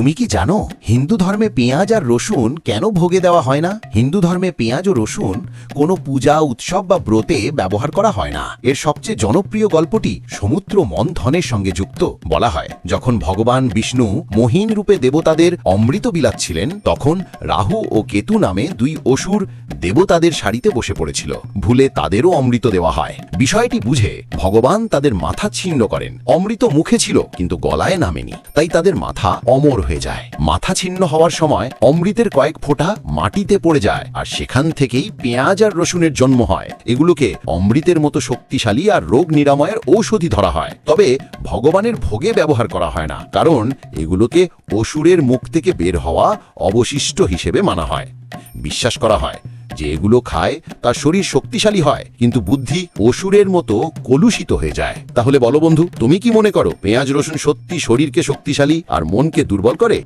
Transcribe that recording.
তুমি কি জানো, হিন্দু ধর্মে পেঁয়াজ আর রসুন কেন ভোগে দেওয়া হয় না? হিন্দু ধর্মে পেঁয়াজ ও রসুন কোনো পূজা, উৎসব বা ব্রতে ব্যবহার করা হয় না। এর সবচেয়ে জনপ্রিয় গল্পটি সমুদ্র মন্থনের সঙ্গে যুক্ত বলা হয়। যখন ভগবান বিষ্ণু মহিন রূপে দেবতাদের অমৃত বিলাচ্ছিলেন তখন রাহু ও কেতু নামে দুই অসুর দেবতাদের সারিতে বসে পড়েছিল। ভুলে তাদেরও অমৃত দেওয়া হয়। বিষয়টি বুঝে ভগবান তাদের মাথা ছিন্ন করেন। অমৃত মুখে ছিল, কিন্তু গলায় নামেনি। তাই তাদের মাথা অমর হয়ে যায়। মাথা ছিন্ন হওয়ার সময় অমৃতের কয়েক ফোঁটা মাটিতে পড়ে যায় আর সেখান থেকেই পেঁয়াজ আর রসুনের জন্ম হয়। এগুলোকে অমৃতের মতো শক্তিশালী আর রোগ নিরাময়ের ঔষধি ধরা হয়। তবে ভগবানের ভোগে ব্যবহার করা হয় না, কারণ এগুলোকে অসুরের মুখ থেকে বের হওয়া অবশিষ্ট হিসেবে মানা হয়। বিশ্বাস করা হয় যে এগুলো খায়, তার শরীর শক্তিশালী হয়, কিন্তু বুদ্ধি অসুরের মতো কলুষিত হয়ে যায়। তাহলে বলো বন্ধু, তুমি কি মনে করো পেঁয়াজ রসুন সত্যি শরীরকে শক্তিশালী আর মনকে দুর্বল করে?